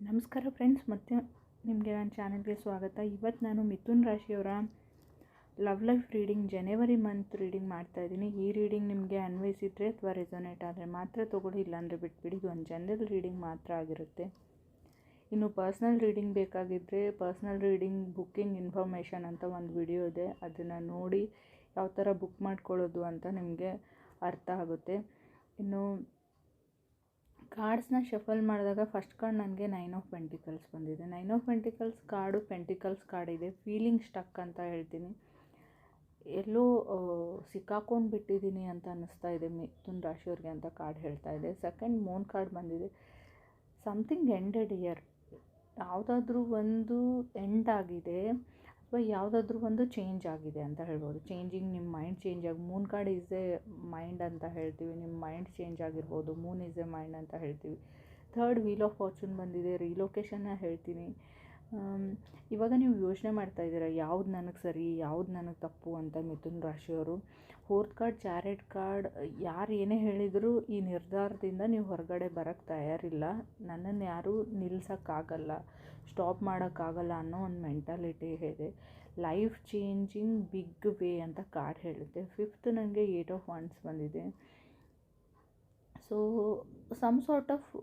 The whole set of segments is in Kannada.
ನಮಸ್ಕಾರ ಫ್ರೆಂಡ್ಸ್, ಮತ್ತೆ ನಿಮಗೆ ನನ್ನ ಚಾನಲ್ಗೆ ಸ್ವಾಗತ. ಇವತ್ತು ನಾನು ಮಿಥುನ್ ರಾಶಿಯವರ love life reading January month reading ಮಾಡ್ತಾ ಇದ್ದೀನಿ. ಈ ರೀಡಿಂಗ್ ನಿಮಗೆ ಅನ್ವಯಿಸಿದರೆ ಅಥವಾ ರೆಸೊನೇಟ್ ಆದರೆ ಮಾತ್ರ ತೊಗೊಳ್ಳಿ, ಇಲ್ಲಾಂದರೆ ಬಿಟ್ಬಿಡಿ. ಇದು ಒಂದು ಜನರಲ್ ರೀಡಿಂಗ್ ಮಾತ್ರ ಆಗಿರುತ್ತೆ. ಇನ್ನು ಪರ್ಸ್ನಲ್ ರೀಡಿಂಗ್ ಬೇಕಾಗಿದ್ದರೆ ಪರ್ಸ್ನಲ್ ರೀಡಿಂಗ್ ಬುಕ್ಕಿಂಗ್ ಇನ್ಫಾರ್ಮೇಷನ್ ಅಂತ ಒಂದು ವಿಡಿಯೋ ಇದೆ. ಅದನ್ನು ನೋಡಿ ಯಾವ ಥರ ಬುಕ್ ಮಾಡ್ಕೊಳ್ಳೋದು ಅಂತ ನಿಮಗೆ ಅರ್ಥ ಆಗುತ್ತೆ. ಇನ್ನು ಕಾರ್ಡ್ಸ್ನ ಶಫಲ್ ಮಾಡಿದಾಗ ಫಸ್ಟ್ ಕಾರ್ಡ್ ನನಗೆ ನೈನ್ ಆಫ್ ಪೆಂಟಿಕಲ್ಸ್ ಬಂದಿದೆ. Nine of pentacles card, pentacles card ಇದೆ. ಫೀಲಿಂಗ್ ಸ್ಟಕ್ ಅಂತ ಹೇಳ್ತೀನಿ. ಎಲ್ಲೋ ಸಿಕ್ಕಾಕೊಂಡು ಬಿಟ್ಟಿದ್ದೀನಿ ಅಂತ ಅನ್ನಿಸ್ತಾ ಇದೆ ಮಿಥುನ್ ರಾಶಿಯವ್ರಿಗೆ ಅಂತ ಕಾರ್ಡ್ ಹೇಳ್ತಾ ಇದೆ. ಸೆಕೆಂಡ್ ಮೂನ್ ಕಾರ್ಡ್ ಬಂದಿದೆ. ಸಮ್ಥಿಂಗ್ ಎಂಡೆಡ್ ಇಯರ್ ಯಾವುದಾದ್ರೂ ಒಂದು ಎಂಡ್ ಆಗಿದೆ. ಅಥವಾ ಯಾವುದಾದ್ರೂ ಒಂದು ಚೇಂಜ್ ಆಗಿದೆ ಅಂತ ಹೇಳ್ಬೋದು. ಚೇಂಜಿಂಗ್ ನಿಮ್ಮ ಮೈಂಡ್ ಚೇಂಜ್ ಆಗಿ moon card is a mind ಅಂತ ಹೇಳ್ತೀವಿ. ನಿಮ್ಮ ಮೈಂಡ್ ಚೇಂಜ್ ಆಗಿರ್ಬೋದು. ಮೂನ್ ಈಸ್ ಎ ಮೈಂಡ್ ಅಂತ ಹೇಳ್ತೀವಿ. ಥರ್ಡ್ ವೀಲ್ ಆಫ್ ಫಾರ್ಚೂನ್ ಬಂದಿದೆ. ರೀಲೊಕೇಶನ್ನ ಹೇಳ್ತೀನಿ. ಇವಾಗ ನೀವು ಯೋಚನೆ ಮಾಡ್ತಾ ಇದ್ದೀರಾ, ಯಾವ್ದು ನನಗೆ ಸರಿ, ಯಾವ್ದು ನನಗೆ ತಪ್ಪು ಅಂತ ಮಿಥುನ್ ರಾಶಿಯವರು? ಫೋರ್ತ್ ಕಾರ್ಡ್ ಚಾರೆಟ್ ಕಾರ್ಡ್ ಯಾರು ಏನೇ ಹೇಳಿದರೂ ಈ ನಿರ್ಧಾರದಿಂದ ನೀವು ಹೊರಗಡೆ ಬರೋಕ್ಕೆ ತಯಾರಿಲ್ಲ. ನನ್ನನ್ನು ಯಾರೂ ನಿಲ್ಸೋಕ್ಕಾಗಲ್ಲ, ಸ್ಟಾಪ್ ಮಾಡೋಕ್ಕಾಗಲ್ಲ ಅನ್ನೋ ಒಂದು ಮೆಂಟಾಲಿಟಿ ಇದೆ. ಲೈಫ್ ಚೇಂಜಿಂಗ್ ಬಿಗ್ ವೇ ಅಂತ ಕಾರ್ಡ್ ಹೇಳುತ್ತೆ. ಫಿಫ್ತ್ ನನಗೆ ಏಟ್ ಆಫ್ ಒನ್ಸ್ ಬಂದಿದೆ. ಸೊ, ಸಮ್ ಸಾರ್ಟ್ ಆಫ್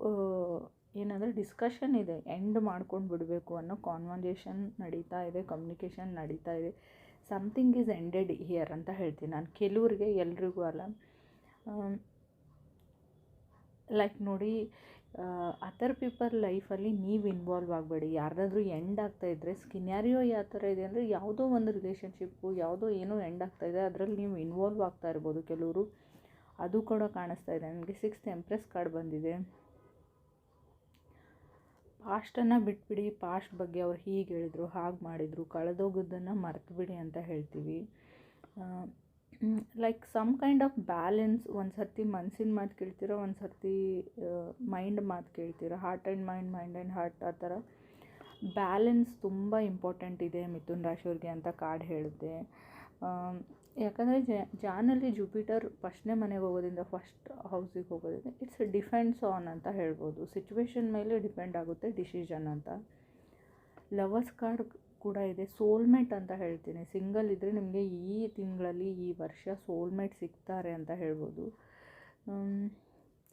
ಏನಂದರೆ ಡಿಸ್ಕಷನ್ ಇದೆ ಎಂಡ್ ಮಾಡ್ಕೊಂಡು ಬಿಡಬೇಕು ಅನ್ನೋ ಕಾನ್ವರ್ಸೇಷನ್ ನಡೀತಾ ಇದೆ ಕಮ್ಯುನಿಕೇಷನ್ ನಡೀತಾ ಇದೆ. ಸಮ್ಥಿಂಗ್ ಈಸ್ ಎಂಡೆಡ್ ಹಿಯರ್ ಅಂತ ಹೇಳ್ತೀನಿ ನಾನು. ಕೆಲವ್ರಿಗೆ ಎಲ್ರಿಗೂ ಅಲ್ಲ. ಲೈಕ್ ನೋಡಿ ಅದರ್ ಪೀಪಲ್ ಲೈಫಲ್ಲಿ ನೀವು ಇನ್ವಾಲ್ವ್ ಆಗಬೇಡಿ. ಯಾರ್ದಾದ್ರೂ ಎಂಡ್ ಆಗ್ತಾಯಿದ್ರೆ ಸ್ಕಿನ್ಯಾರಿಯೋ ಯಾವ ಥರ ಇದೆ ಅಂದರೆ ಯಾವುದೋ ಒಂದು ರಿಲೇಷನ್ಶಿಪ್ಪು ಯಾವುದೋ ಏನೋ ಎಂಡ್ ಆಗ್ತಾಯಿದೆ ಅದರಲ್ಲಿ ನೀವು ಇನ್ವಾಲ್ವ್ ಆಗ್ತಾ ಇರ್ಬೋದು ಕೆಲವರು. ಅದು ಕೂಡ ಕಾಣಿಸ್ತಾ ಇದೆ. ನನಗೆ ಸಿಕ್ಸ್ತ್ ಎಂಪ್ರೆಸ್ ಕಾರ್ಡ್ ಬಂದಿದೆ. ಪಾಸ್ಟನ್ನು ಬಿಟ್ಬಿಡಿ ಪಾಸ್ಟ್ ಬಗ್ಗೆ ಅವ್ರು ಹೀಗೆ ಹೇಳಿದರು, ಹಾಗೆ ಮಾಡಿದರು, ಕಳೆದೋಗೋದನ್ನು ಮರ್ತುಬಿಡಿ ಅಂತ ಹೇಳ್ತೀವಿ. Like some kind of balance ಒಂದು ಸರ್ತಿ ಮನಸ್ಸಿನ ಮಾತು ಕೇಳ್ತೀರ ಒಂದು ಸರ್ತಿ ಮೈಂಡ್ ಮಾತು ಕೇಳ್ತೀರ heart and mind mind and heart ಆ ಥರ ಬ್ಯಾಲೆನ್ಸ್ ತುಂಬ ಇಂಪಾರ್ಟೆಂಟ್ ಇದೆ ಮಿಥುನ್ ರಾಶಿಯವ್ರಿಗೆ ಅಂತ ಕಾರ್ಡ್ ಹೇಳುತ್ತೆ. ಯಾಕಂದರೆ ಜಾನಲ್ಲಿ ಜುಪಿಟರ್ ಫಸ್ಟ್ನೇ ಮನೆಗೆ ಹೋಗೋದ್ರಿಂದ ಫಸ್ಟ್ ಹೌಸಿಗೆ ಹೋಗೋದ್ರಿಂದ ಇಟ್ಸ್ ಡಿಫೆಂಡ್ಸ್ ಆನ್ ಅಂತ ಹೇಳ್ಬೋದು. ಸಿಚುವೇಶನ್ ಮೇಲೆ ಡಿಪೆಂಡ್ ಆಗುತ್ತೆ ಡಿಸಿಷನ್ ಅಂತ. ಲವರ್ಸ್ ಕಾರ್ಡ್ ಕೂಡ ಇದೆ. ಸೋಲ್ಮೇಟ್ ಅಂತ ಹೇಳ್ತೀನಿ. ಸಿಂಗಲ್ ಇದ್ದರೆ ನಿಮಗೆ ಈ ತಿಂಗಳಲ್ಲಿ ಈ ವರ್ಷ ಸೋಲ್ಮೇಟ್ ಸಿಗ್ತಾರೆ ಅಂತ ಹೇಳ್ಬೋದು.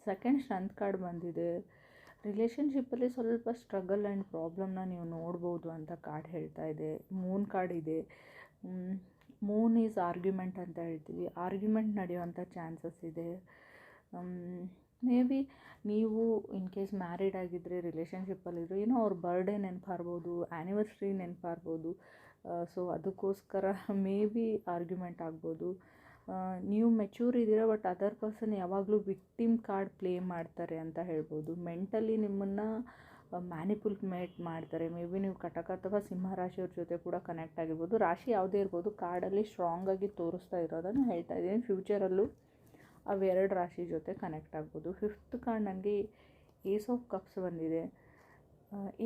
ಸೆಕೆಂಡ್ ಸ್ಟ್ರೆಂತ್ ಕಾರ್ಡ್ ಬಂದಿದೆ. ರಿಲೇಷನ್ಶಿಪ್ಪಲ್ಲಿ ಸ್ವಲ್ಪ ಸ್ಟ್ರಗಲ್ ಆ್ಯಂಡ್ ಪ್ರಾಬ್ಲಮ್ನ ನೀವು ನೋಡ್ಬೋದು ಅಂತ ಕಾರ್ಡ್ ಹೇಳ್ತಾ ಇದೆ. ಮೂನ್ ಕಾರ್ಡ್ ಇದೆ. ಮೂನ್ ಈಸ್ ಆರ್ಗ್ಯುಮೆಂಟ್ ಅಂತ ಹೇಳ್ತೀವಿ. ಆರ್ಗ್ಯುಮೆಂಟ್ ನಡೆಯುವಂಥ ಚಾನ್ಸಸ್ ಇದೆ. ಮೇ ಬಿ ನೀವು ಇನ್ ಕೇಸ್ ಮ್ಯಾರಿಡ್ ಆಗಿದ್ದರೆ ರಿಲೇಷನ್ಶಿಪ್ಪಲ್ಲಿದ್ದರೆ ಏನೋ ಅವ್ರ ಬರ್ಡೇ ನೆನಪಾರ್ಬೋದು ಆ್ಯನಿವರ್ಸ್ರಿ ನೆನಪಾರ್ಬೋದು. ಸೊ ಅದಕ್ಕೋಸ್ಕರ ಮೇ ಬಿ ಆರ್ಗ್ಯುಮೆಂಟ್ ಆಗ್ಬೋದು. ನೀವು ಮೆಚೂರ್ ಇದ್ದೀರಾ ಬಟ್ ಅದರ್ ಪರ್ಸನ್ ಯಾವಾಗಲೂ ವಿಕ್ಟಿಮ್ ಕಾರ್ಡ್ ಪ್ಲೇ ಮಾಡ್ತಾರೆ ಅಂತ ಹೇಳ್ಬೋದು. ಮೆಂಟಲಿ ನಿಮ್ಮನ್ನು ಮ್ಯಾನಿಪುಲ್ಮೇಟ್ ಮಾಡ್ತಾರೆ. ಮೇ ಬಿ ನೀವು ಕಟಕ ಅಥವಾ ಸಿಂಹ ರಾಶಿಯವ್ರ ಜೊತೆ ಕೂಡ ಕನೆಕ್ಟ್ ಆಗಿರ್ಬೋದು. ರಾಶಿ ಯಾವುದೇ ಇರ್ಬೋದು ಕಾರ್ಡಲ್ಲಿ ಸ್ಟ್ರಾಂಗಾಗಿ ತೋರಿಸ್ತಾ ಇರೋದನ್ನು ಹೇಳ್ತಾ ಇದ್ದೀನಿ. ಫ್ಯೂಚರಲ್ಲೂ ಅವೆರಡು ರಾಶಿ ಜೊತೆ ಕನೆಕ್ಟ್ ಆಗ್ಬೋದು. ಫಿಫ್ತ್ ಕಾರ್ಡ್ ನನಗೆ ಏಸ್ ಆಫ್ ಕಪ್ಸ್ ಬಂದಿದೆ.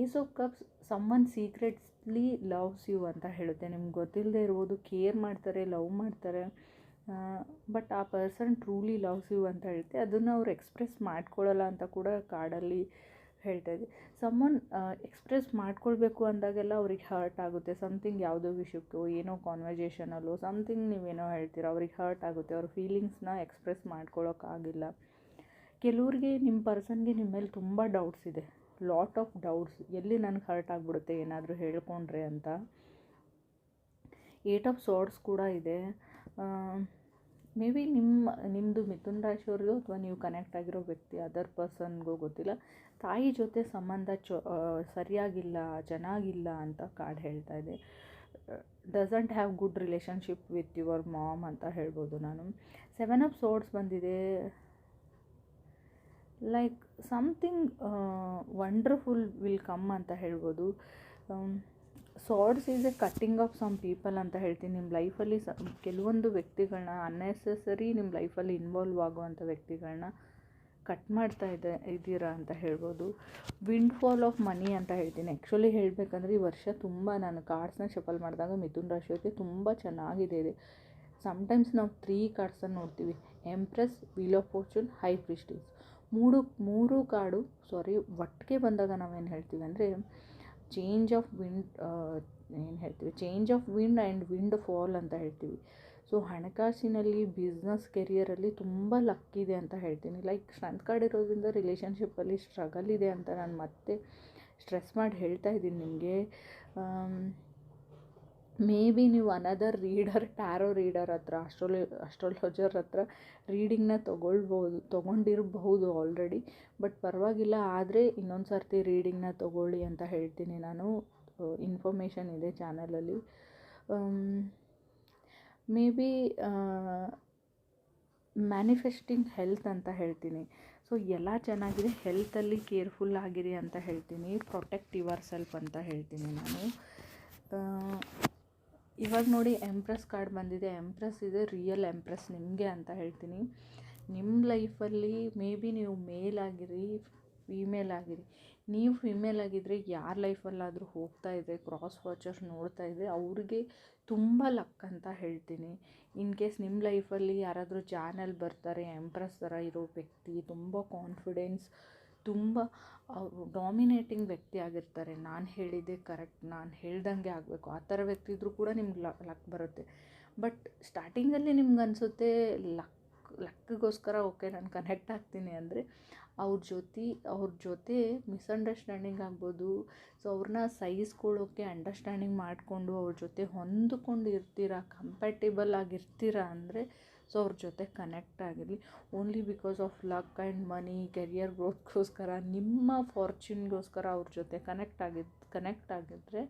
Ace of cups someone secretly loves you ಅಂತ ಹೇಳುತ್ತೆ. ನಿಮ್ಗೆ ಗೊತ್ತಿಲ್ಲದೆ ಇರ್ಬೋದು ಕೇರ್ ಮಾಡ್ತಾರೆ ಲವ್ ಮಾಡ್ತಾರೆ. ಬಟ್ ಆ ಪರ್ಸನ್ ಟ್ರೂಲಿ ಲವ್ಸ್ ಯು ಅಂತ ಹೇಳುತ್ತೆ. ಅದನ್ನು ಅವ್ರು ಎಕ್ಸ್ಪ್ರೆಸ್ ಮಾಡ್ಕೊಳ್ಳಲ್ಲ ಅಂತ ಕೂಡ ಕಾರ್ಡಲ್ಲಿ ಹೇಳ್ತಾ ಇದ್ವಿ ಸಮ್ಮನ್ ಎಕ್ಸ್ಪ್ರೆಸ್ ಮಾಡ್ಕೊಳ್ಬೇಕು ಅಂದಾಗೆಲ್ಲ ಅವ್ರಿಗೆ ಹರ್ಟ್ ಆಗುತ್ತೆ. ಸಮಥಿಂಗ್ ಯಾವುದೋ ವಿಷಯಕ್ಕೋ, ಏನೋ ಕಾನ್ವರ್ಜೇಷನಲ್ಲೋ ಸಮಥಿಂಗ್ ನೀವೇನೋ ಹೇಳ್ತೀರ, ಅವ್ರಿಗೆ ಹರ್ಟ್ ಆಗುತ್ತೆ. ಅವ್ರ ಫೀಲಿಂಗ್ಸ್ನ ಎಕ್ಸ್ಪ್ರೆಸ್ ಮಾಡ್ಕೊಳ್ಳೋಕ್ಕಾಗಿಲ್ಲ ಕೆಲವ್ರಿಗೆ ನಿಮ್ಮ ಪರ್ಸನ್ಗೆ ನಿಮ್ಮ ಮೇಲೆ ತುಂಬ ಡೌಟ್ಸ್ ಇದೆ. ಲಾಟ್ ಆಫ್ ಡೌಟ್ಸ್ ಎಲ್ಲಿ ನನಗೆ ಹರ್ಟ್ ಆಗಿಬಿಡುತ್ತೆ, ಏನಾದರೂ ಹೇಳ್ಕೊಂಡ್ರೆ ಅಂತ. ಏಟ್ ಆಫ್ ಸಾರ್ಟ್ಸ್ ಕೂಡ ಇದೆ. ಮೇ ಬಿ ನಿಮ್ಮ ನಿಮ್ಮದು ಮಿಥುನ್ ರಾಶಿಯವ್ರಿಗೂ ಅಥವಾ ನೀವು ಕನೆಕ್ಟ್ ಆಗಿರೋ ವ್ಯಕ್ತಿ ಅದರ್ ಪರ್ಸನ್ಗೂ ಗೊತ್ತಿಲ್ಲ. ತಾಯಿ ಜೊತೆ ಸಂಬಂಧ ಚೊ ಸರಿಯಾಗಿಲ್ಲ, ಚೆನ್ನಾಗಿಲ್ಲ ಅಂತ ಕಾರ್ಡ್ ಹೇಳ್ತಾ ಇದೆ. Doesn't have good relationship with your mom ಅಂತ ಹೇಳ್ಬೋದು ನಾನು. ಸೆವೆನ್ ಆಫ್ ಸೋರ್ಡ್ಸ್ ಬಂದಿದೆ. Like something wonderful will come ಅಂತ ಹೇಳ್ಬೋದು. Swords is a cutting of some people ಅಂತ ಹೇಳ್ತೀನಿ. ನಿಮ್ಮ ಲೈಫಲ್ಲಿ ಸ, ಕೆಲವೊಂದು ವ್ಯಕ್ತಿಗಳನ್ನ ಅನ್ನೆಸೆಸರಿ ನಿಮ್ಮ ಲೈಫಲ್ಲಿ ಇನ್ವಾಲ್ವ್ ಆಗುವಂಥ ವ್ಯಕ್ತಿಗಳನ್ನ ಕಟ್ ಮಾಡ್ತಾ ಇದೆ, ಇದ್ದೀರಾ ಅಂತ ಹೇಳ್ಬೋದು. ವಿಂಡ್ ಫಾಲ್ ಆಫ್ ಮನಿ ಅಂತ ಹೇಳ್ತೀನಿ. ಆ್ಯಕ್ಚುಲಿ ಹೇಳಬೇಕಂದ್ರೆ ಈ ವರ್ಷ ತುಂಬ ನಾನು ಕಾರ್ಡ್ಸ್ನ ಶಫಲ್ ಮಾಡಿದಾಗ ಮಿಥುನ್ ರಾಶಿಯವರಿಗೆ ತುಂಬ ಚೆನ್ನಾಗಿದೆ ಇದೆ. ಸಮ್ಟೈಮ್ಸ್ ನಾವು ತ್ರೀ ಕಾರ್ಡ್ಸನ್ನು ನೋಡ್ತೀವಿ. Empress wheel of fortune high priestess ಮೂರು ಮೂರು ಕಾರ್ಡು ಸಾರಿ ಒಟ್ಟಿಗೆ ಬಂದಾಗ ನಾವೇನು ಹೇಳ್ತೀವಿ ಅಂದರೆ ಚೇಂಜ್ ಆಫ್ ವಿಂಡ್ ಏನು ಹೇಳ್ತೀವಿ? Change of wind and wind fall ಅಂತ ಹೇಳ್ತೀವಿ. ಸೊ ಹಣಕಾಸಿನಲ್ಲಿ ಬಿಸ್ನೆಸ್ ಕೆರಿಯರಲ್ಲಿ ತುಂಬ ಲಕ್ ಇದೆ ಅಂತ ಹೇಳ್ತೀನಿ. ಲೈಕ್ ಸ್ಟ್ರೆಂತ್ ಕಾರ್ಡ್ ಇರೋದ್ರಿಂದ ರಿಲೇಷನ್ಶಿಪ್ಪಲ್ಲಿ ಸ್ಟ್ರಗಲ್ ಇದೆ ಅಂತ ನಾನು ಮತ್ತೆ ಸ್ಟ್ರೆಸ್ ಮಾಡಿ ಹೇಳ್ತಾ ಇದ್ದೀನಿ ನಿಮಗೆ. ಮೇ ಬಿ ನೀವು ಅನದರ್ ರೀಡರ್ ಟ್ಯಾರೋ ರೀಡರ್ ಹತ್ರ ಅಸ್ಟ್ರೋಲಿ ಅಸ್ಟ್ರಾಲಜರ್ ಹತ್ರ ರೀಡಿಂಗ್ನ ತೊಗೊಳ್ಬೋದು ತೊಗೊಂಡಿರಬಹುದು ಆಲ್ರೆಡಿ ಬಟ್ ಪರವಾಗಿಲ್ಲ, ಆದರೆ ಇನ್ನೊಂದು ಸರ್ತಿ ರೀಡಿಂಗ್ನ ತೊಗೊಳ್ಳಿ ಅಂತ ಹೇಳ್ತೀನಿ. ನಾನು ಇನ್ಫಾರ್ಮೇಷನ್ ಇದೆ ಚಾನಲಲ್ಲಿ ಮೇ ಬಿ ಮ್ಯಾನಿಫೆಸ್ಟಿಂಗ್ ಹೆಲ್ತ್ ಅಂತ ಹೇಳ್ತೀನಿ. ಸೊ ಎಲ್ಲ ಚೆನ್ನಾಗಿದೆ ಹೆಲ್ತಲ್ಲಿ ಕೇರ್ಫುಲ್ ಆಗಿರಿ ಅಂತ ಹೇಳ್ತೀನಿ. ಪ್ರೊಟೆಕ್ಟ್ ಯುವರ್ ಸೆಲ್ಫ್ ಅಂತ ಹೇಳ್ತೀನಿ ನಾನು. ಇವಾಗ ನೋಡಿ ಎಂಪ್ರೆಸ್ ಕಾರ್ಡ್ ಬಂದಿದೆ. ಎಂಪ್ರೆಸ್ ಇದೆ ರಿಯಲ್ ಎಂಪ್ರೆಸ್ ನಿಮಗೆ ಅಂತ ಹೇಳ್ತೀನಿ. ನಿಮ್ಮ ಲೈಫಲ್ಲಿ ಮೇ ಬಿ ನೀವು ಮೇಲ್ ಆಗಿರಿ ಫೀಮೇಲ್ ಆಗಿರಿ. ನೀವು ಫಿಮೇಲ್ ಆಗಿದ್ದರೆ ಯಾರ ಲೈಫಲ್ಲಾದರೂ ಹೋಗ್ತಾ ಇದೆ ಕ್ರಾಸ್ ವಾಚರ್ಸ್ ನೋಡ್ತಾ ಇದೆ. ಅವ್ರಿಗೆ ತುಂಬ ಲಕ್ ಅಂತ ಹೇಳ್ತೀನಿ. ಇನ್ ಕೇಸ್ ನಿಮ್ಮ ಲೈಫಲ್ಲಿ ಯಾರಾದರೂ ಚಾನಲ್ ಬರ್ತಾರೆ ಎಂಪ್ರೆಸ್ ಥರ ಇರೋ ವ್ಯಕ್ತಿ, ತುಂಬ ಕಾನ್ಫಿಡೆನ್ಸ್ ತುಂಬ ಡಾಮಿನೇಟಿಂಗ್ ವ್ಯಕ್ತಿ ಆಗಿರ್ತಾರೆ. ನಾನು ಹೇಳಿದ್ದೆ ಕರೆಕ್ಟ್ ನಾನು ಹೇಳ್ದಂಗೆ ಆಗಬೇಕು. ಆ ಥರ ವ್ಯಕ್ತಿ ಇದ್ದರೂ ಕೂಡ ನಿಮ್ಗೆ ಲಕ್ ಬರುತ್ತೆ. ಬಟ್ ಸ್ಟಾರ್ಟಿಂಗಲ್ಲಿ ನಿಮ್ಗೆ ಅನಿಸುತ್ತೆ ಲಕ್ ಲಕ್ಗೋಸ್ಕರ ಓಕೆ ನಾನು ಕನೆಕ್ಟ್ ಆಗ್ತೀನಿ ಅಂದರೆ ಅವ್ರ ಜೊತೆ ಅವ್ರ ಜೊತೆ ಮಿಸ್ಅಂಡರ್ಸ್ಟ್ಯಾಂಡಿಂಗ್ ಆಗ್ಬೋದು. ಸೊ ಅವ್ರನ್ನ ಸಹಿಸ್ಕೊಳ್ಳೋಕ್ಕೆ ಅಂಡರ್ಸ್ಟ್ಯಾಂಡಿಂಗ್ ಮಾಡಿಕೊಂಡು ಅವ್ರ ಜೊತೆ ಹೊಂದಿಕೊಂಡು ಇರ್ತೀರ ಕಂಪ್ಯಾಟಿಬಲ್ ಆಗಿರ್ತೀರಾ ಅಂದರೆ ಸೊ ಅವ್ರ ಜೊತೆ ಕನೆಕ್ಟ್ ಆಗಿರಲಿ. Only because of luck and money career ಗ್ರೋತ್ಗೋಸ್ಕರ ನಿಮ್ಮ ಫಾರ್ಚೂನ್ಗೋಸ್ಕರ ಅವ್ರ ಜೊತೆ ಕನೆಕ್ಟ್ ಆಗಿದ್ದು ಕನೆಕ್ಟ್ ಆಗಿದ್ದರೆ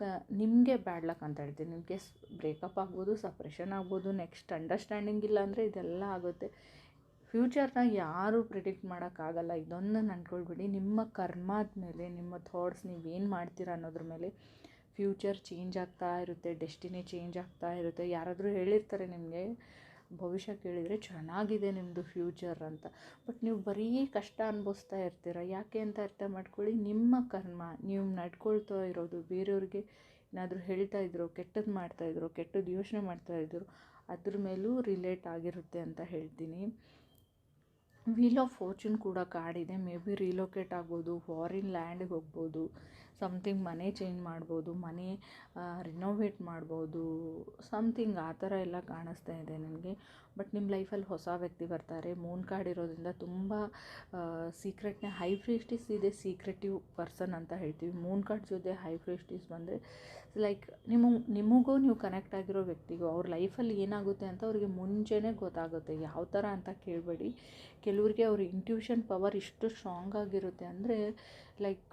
ಕ, ನಿಮಗೆ ಬ್ಯಾಡ್ ಲಕ್ ಅಂತ ಹೇಳ್ತೀನಿ. ನಿಮಗೆ ಬ್ರೇಕಪ್ ಆಗ್ಬೋದು ಸಪ್ರೇಷನ್ ಆಗ್ಬೋದು ನೆಕ್ಸ್ಟ್ ಅಂಡರ್ಸ್ಟ್ಯಾಂಡಿಂಗ್ ಇಲ್ಲ ಅಂದರೆ ಇದೆಲ್ಲ ಆಗುತ್ತೆ. ಫ್ಯೂಚರ್ನ ಯಾರೂ ಪ್ರಿಡಿಕ್ಟ್ ಮಾಡೋಕ್ಕಾಗಲ್ಲ ಇದೊಂದು ಅಂದ್ಕೊಳ್ಬಿಡಿ ನಿಮ್ಮ ಕರ್ಮಾದ ಮೇಲೆ, ನಿಮ್ಮ ಥಾಟ್ಸ್ ನೀವೇನು ಮಾಡ್ತೀರಾ ಅನ್ನೋದ್ರ ಮೇಲೆ ಫ್ಯೂಚರ್ ಚೇಂಜ್ ಆಗ್ತಾ ಇರುತ್ತೆ ಡೆಸ್ಟಿನಿ ಚೇಂಜ್ ಆಗ್ತಾ ಇರುತ್ತೆ. ಯಾರಾದರೂ ಹೇಳಿರ್ತಾರೆ ನಿಮಗೆ ಭವಿಷ್ಯ ಕೇಳಿದರೆ ಚೆನ್ನಾಗಿದೆ ನಿಮ್ಮದು ಫ್ಯೂಚರ್ ಅಂತ. ಬಟ್ ನೀವು ಬರೀ ಕಷ್ಟ ಅನುಭವಿಸ್ತಾ ಇರ್ತೀರ? ಯಾಕೆ ಅಂತ ಅರ್ಥ ಮಾಡ್ಕೊಳ್ಳಿ. ನಿಮ್ಮ ಕರ್ಮ, ನೀವು ನಡ್ಕೊಳ್ತಾ ಇರೋದು, ಬೇರೆಯವ್ರಿಗೆ ಏನಾದರೂ ಹೇಳ್ತಾ ಇದ್ರು ಕೆಟ್ಟದ್ದು ಮಾಡ್ತಾಯಿದ್ರು ಕೆಟ್ಟದ್ದು ಯೋಚನೆ ಮಾಡ್ತಾ ಮಾಡ್ತಾಯಿದ್ರು ಅದ್ರ ಮೇಲೂ ರಿಲೇಟ್ ಆಗಿರುತ್ತೆ ಅಂತ ಹೇಳ್ತೀನಿ. ವೀಲ್ ಆಫ್ ಫಾರ್ಚೂನ್ ಕೂಡ ಕಾಡಿದೆ. ಮೇ ಬಿ ರಿಲೋಕೇಟ್ ಆಗ್ಬೋದು ಫಾರಿನ್ ಲ್ಯಾಂಡ್ಗೆ ಹೋಗ್ಬೋದು. ಸಮ್ಥಿಂಗ್ ಮನೆ ಚೇಂಜ್ ಮಾಡ್ಬೋದು, ಮನೆ ರಿನೋವೇಟ್ ಮಾಡ್ಬೋದು ಸಮ್ಥಿಂಗ್ ಆ ಥರ ಎಲ್ಲ ಕಾಣಿಸ್ತಾ ಇದೆ ನನಗೆ. ಬಟ್ ನಿಮ್ಮ ಲೈಫಲ್ಲಿ ಹೊಸ ವ್ಯಕ್ತಿ ಬರ್ತಾರೆ ಮೂನ್ ಕಾರ್ಡ್ ಇರೋದ್ರಿಂದ ತುಂಬ ಸೀಕ್ರೆಟ್ನೇ ಹೈ ಫ್ರೀಸ್ಟಿಸ್ ಇದೆ ಸೀಕ್ರೆಟಿವ್ ಪರ್ಸನ್ ಅಂತ ಹೇಳ್ತೀವಿ. ಮೂನ್ ಕಾರ್ಡ್ ಜೊತೆ ಹೈ ಫ್ರೀಸ್ಟಿಸ್ ಬಂದರೆ ಲೈಕ್ ನಿಮ್ಮ ನಿಮಗೂ ನೀವು ಕನೆಕ್ಟ್ ಆಗಿರೋ ವ್ಯಕ್ತಿಗೂ, ಅವ್ರ ಲೈಫಲ್ಲಿ ಏನಾಗುತ್ತೆ ಅಂತ ಅವ್ರಿಗೆ ಮುಂಚೆನೇ ಗೊತ್ತಾಗುತ್ತೆ. ಯಾವ ಥರ ಅಂತ ಕೇಳಬೇಡಿ. ಕೆಲವ್ರಿಗೆ ಅವ್ರ ಇಂಟ್ಯೂಷನ್ ಪವರ್ ಇಷ್ಟು ಸ್ಟ್ರಾಂಗ್ ಆಗಿರುತ್ತೆ ಅಂದರೆ ಲೈಕ್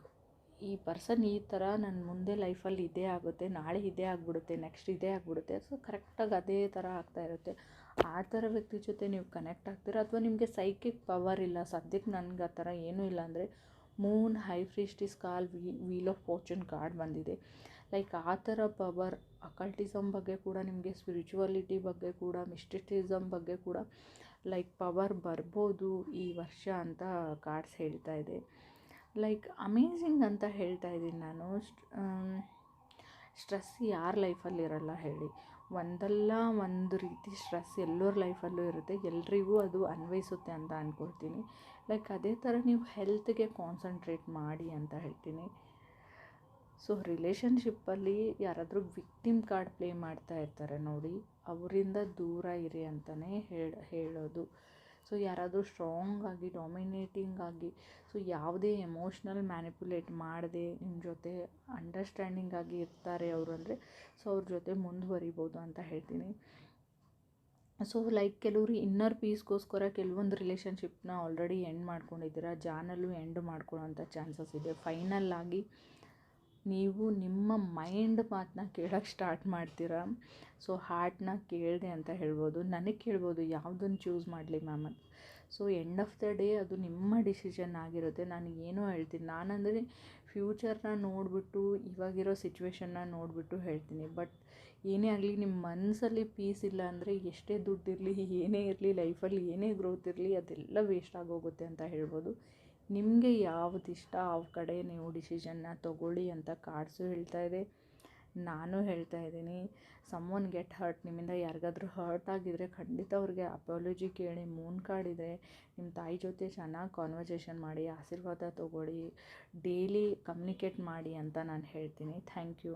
ಈ ಪರ್ಸನ್ ಈ ಥರ ನನ್ನ ಮುಂದೆ ಲೈಫಲ್ಲಿ ಇದೇ ಆಗುತ್ತೆ, ನಾಳೆ ಇದೇ ಆಗಿಬಿಡುತ್ತೆ ನೆಕ್ಸ್ಟ್ ಇದೇ ಆಗಿಬಿಡುತ್ತೆ ಸೊ ಕರೆಕ್ಟಾಗಿ ಅದೇ ಥರ ಆಗ್ತಾ ಇರುತ್ತೆ. ಆ ಥರ ವ್ಯಕ್ತಿ ಜೊತೆ ನೀವು ಕನೆಕ್ಟ್ ಆಗ್ತೀರ? ಅಥವಾ ನಿಮಗೆ ಸೈಕಿಕ್ ಪವರ್ ಇಲ್ಲ ಸದ್ಯಕ್ಕೆ ನನಗೆ ಆ ಥರ ಏನೂ ಇಲ್ಲ ಅಂದರೆ moon high priestess call we wheel of fortune card ಬಂದಿದೆ. ಲೈಕ್ ಆ ಥರ ಪವರ್ ಅಕಲ್ಟಿಸಮ್ ಬಗ್ಗೆ ಕೂಡ ನಿಮಗೆ ಸ್ಪಿರಿಚುವಲಿಟಿ ಬಗ್ಗೆ ಕೂಡ ಮಿಸ್ಟಿಟಿಸಮ್ ಬಗ್ಗೆ ಕೂಡ ಲೈಕ್ ಪವರ್ ಬರ್ಬೋದು ಈ ವರ್ಷ ಅಂತ ಕಾರ್ಡ್ಸ್ ಹೇಳ್ತಾ ಇದೆ. ಲೈಕ್ ಅಮೇಝಿಂಗ್ ಅಂತ ಹೇಳ್ತಾ ಇದ್ದೀನಿ ನಾನು. ಸ್ಟ್ರೆಸ್ ಯಾರ ಲೈಫಲ್ಲಿ ಇರಲ್ಲ ಹೇಳಿ. ಒಂದಲ್ಲ ಒಂದು ರೀತಿ ಸ್ಟ್ರೆಸ್ ಎಲ್ಲರ ಲೈಫಲ್ಲೂ ಇರುತ್ತೆ. ಎಲ್ರಿಗೂ ಅದು ಅನ್ವಯಿಸುತ್ತೆ ಅಂತ ಅಂದ್ಕೊಳ್ತೀನಿ ಲೈಕ್ ಅದೇ ಥರ ನೀವು ಹೆಲ್ತ್ಗೆ ಕಾನ್ಸಂಟ್ರೇಟ್ ಮಾಡಿ ಅಂತ ಹೇಳ್ತೀನಿ. ಸೊ ರಿಲೇಷನ್ಶಿಪ್ಪಲ್ಲಿ ಯಾರಾದರೂ ವಿಕ್ಟಿಮ್ ಕಾರ್ಡ್ ಪ್ಲೇ ಮಾಡ್ತಾ ಇರ್ತಾರೆ ನೋಡಿ. ಅವರಿಂದ ದೂರ ಇರಿ ಅಂತಲೇ ಹೇಳಿ, ಹೇಳೋದು. ಸೊ ಯಾರಾದರೂ ಸ್ಟ್ರಾಂಗ್ ಆಗಿ ಡಾಮಿನೇಟಿಂಗ್ ಆಗಿ, ಸೊ ಯಾವುದೇ ಎಮೋಷ್ನಲ್ ಮ್ಯಾನಿಪುಲೇಟ್ ಮಾಡದೆ ನಿಮ್ಮ ಜೊತೆ ಅಂಡರ್ಸ್ಟ್ಯಾಂಡಿಂಗ್ ಆಗಿ ಇರ್ತಾರೆ ಅವರು ಅಂದರೆ, ಸೊ ಅವ್ರ ಜೊತೆ ಮುಂದುವರಿಬೋದು ಅಂತ ಹೇಳ್ತೀನಿ. ಸೊ ಲೈಕ್ ಕೆಲವರು ಇನ್ನರ್ ಪೀಸ್ಗೋಸ್ಕರ ಕೆಲವೊಂದು ರಿಲೇಷನ್ಶಿಪ್ನ ಆಲ್ರೆಡಿ ಎಂಡ್ ಮಾಡ್ಕೊಂಡಿದ್ದೀರಾ, ಜಾನಲ್ಲೂ ಎಂಡ್ ಮಾಡ್ಕೊಳ್ಳೋಂಥ ಚಾನ್ಸಸ್ ಇದೆ. ಫೈನಲ್ ಆಗಿ ನೀವು ನಿಮ್ಮ ಮೈಂಡ್ ಮಾತನ್ನ ಕೇಳೋಕ್ಕೆ ಸ್ಟಾರ್ಟ್ ಮಾಡ್ತೀರಾ? ಸೊ, ಹಾರ್ಟ್ನ ಕೇಳಿದೆ ಅಂತ ಹೇಳ್ಬೋದು. ನನಗೆ ಕೇಳ್ಬೋದು ಯಾವುದನ್ನು ಚೂಸ್ ಮಾಡಲಿ ಮ್ಯಾಮ್ ಅಂತ. So end of the day ಅದು ನಿಮ್ಮ ಡಿಸಿಷನ್ ಆಗಿರುತ್ತೆ. ನಾನು ಏನೋ ಹೇಳ್ತೀನಿ. ನಾನಂದರೆ ಫ್ಯೂಚರ್ನ ನೋಡಿಬಿಟ್ಟು, ಇವಾಗಿರೋ ಸಿಚುವೇಶನ್ನ ನೋಡಿಬಿಟ್ಟು ಹೇಳ್ತೀನಿ. ಬಟ್ ಏನೇ ಆಗಲಿ ನಿಮ್ಮ ಮನಸ್ಸಲ್ಲಿ ಪೀಸ್ ಇಲ್ಲ ಅಂದರೆ ಎಷ್ಟೇ ದುಡ್ಡಿರಲಿ ಏನೇ ಇರಲಿ ಲೈಫಲ್ಲಿ ಏನೇ ಗ್ರೋತ್ ಇರಲಿ, ಅದೆಲ್ಲ ವೇಸ್ಟ್ ಆಗೋಗುತ್ತೆ ಅಂತ ಹೇಳ್ಬೋದು. ನಿಮಗೆ ಯಾವ್ದು ಇಷ್ಟ? ಆ ಕಡೆ ನೀವು ಡಿಸಿಷನ್ನ ತೊಗೊಳ್ಳಿ ಅಂತ ಕಾರ್ಡ್ಸು ಹೇಳ್ತಾ ಇದೆ. ನಾನು ಹೇಳ್ತಾ ಇದ್ದೀನಿ ಸಮ್ ಒನ್ ಗೆಟ್ ಹರ್ಟ್ ನಿಮ್ಮಿಂದ ಯಾರಿಗಾದ್ರೂ ಹರ್ಟ್ ಆಗಿದ್ದರೆ ಖಂಡಿತ ಅವ್ರಿಗೆ ಅಪಾಲಜಿ ಕೇಳಿ ಮೂನ್ ಕಾರ್ಡ್ ಇದೆ. ನಿಮ್ಮ ತಾಯಿ ಜೊತೆ ಚೆನ್ನಾಗಿ ಕಾನ್ವರ್ಸೇಷನ್ ಮಾಡಿ, ಆಶೀರ್ವಾದ ತೊಗೊಳ್ಳಿ ಡೈಲಿ ಕಮ್ಯುನಿಕೇಟ್ ಮಾಡಿ ಅಂತ ನಾನು ಹೇಳ್ತೀನಿ. Thank you